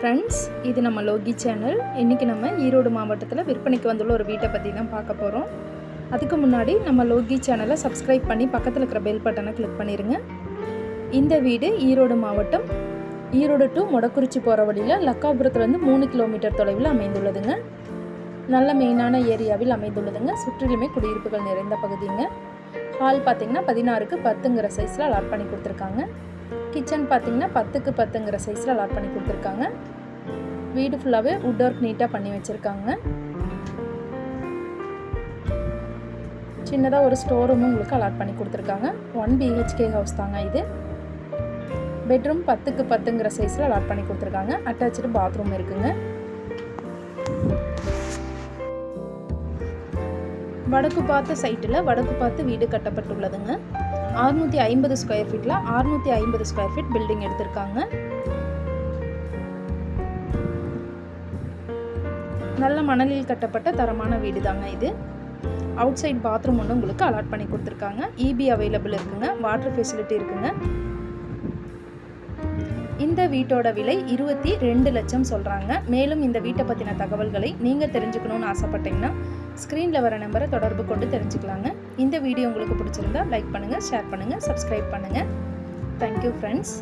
Friends இது நம்ம Loki channel இன்றைக்கி நம்ம ஈரோடு மாவட்டத்தில் விற்பனைக்கு வந்துள்ள ஒரு வீட்டை பற்றி தான் பார்க்க போகிறோம் அதுக்கு முன்னாடி நம்ம லோகி சேனலை சப்ஸ்கிரைப் பண்ணி பக்கத்தில் இருக்கிற பெல் பட்டனை கிளிக் பண்ணிடுங்க இந்த வீடு ஈரோடு மாவட்டம். ஈரோடு டு மொடக்குறிச்சி போகிற வழியில் லக்காபுரத்துலேருந்து மூணு கிலோமீட்டர் தொலைவில் அமைந்துள்ளதுங்க. நல்ல மெயினான ஏரியாவில் அமைந்துள்ளதுங்க. சுற்றிலுமே குடியிருப்புகள் நிறைந்த பகுதிங்க. ஹால் பார்த்திங்கன்னா பதினாறுக்கு பத்துங்கிற சைஸில் அலாட் பண்ணி கொடுத்துருக்காங்க. கிச்சன் பார்த்தீங்கன்னா பத்துக்கு பத்துங்கிற சைஸில் அலாட் பண்ணி கொடுத்துருக்காங்க. வீடு ஃபுல்லாகவே வுட் ஒர்க் நீட்டாக பண்ணி வச்சுருக்காங்க. சின்னதாக ஒரு ஸ்டோர் ரூமும் உங்களுக்கு அலாட் பண்ணி கொடுத்துருக்காங்க. ஒன் பிஹெச்கே ஹவுஸ் தாங்க இது. பெட்ரூம் பத்துக்கு பத்துங்கிற சைஸில் அலாட் பண்ணி கொடுத்துருக்காங்க. அட்டாச்சு பாத்ரூம் இருக்குங்க. வடக்கு பார்த்த சைட்டில் வடக்கு பார்த்து வீடு கட்டப்பட்டுள்ளதுங்க. அறுநூற்றி ஐம்பது ஸ்கொயர் ஃபீட்டில் அறுநூற்றி ஐம்பது ஸ்கொயர் ஃபீட் பில்டிங் எடுத்திருக்காங்க. நல்ல மணலில் கட்டப்பட்ட தரமான வீடு தாங்க இது. அவுட் சைட் பாத்ரூம் ஒன்று உங்களுக்கு அலாட் பண்ணி கொடுத்துருக்காங்க. இபி அவைலபிள் இருக்குங்க. வாட்டர் ஃபெசிலிட்டி இருக்குங்க. இந்த வீட்டோட விலை இருபத்தி ரெண்டு லட்சம் சொல்கிறாங்க மேலும் இந்த வீட்டை பற்றின தகவல்களை நீங்கள் தெரிஞ்சுக்கணும்னு ஆசைப்பட்டீங்கன்னா ஸ்க்ரீனில் வர நம்பரை தொடர்பு கொண்டு தெரிஞ்சுக்கலாங்க. இந்த வீடியோ உங்களுக்கு பிடிச்சிருந்தா லைக் பண்ணுங்கள் ஷேர் பண்ணுங்கள் சப்ஸ்கிரைப் பண்ணுங்கள் தேங்க்யூ ஃப்ரெண்ட்ஸ்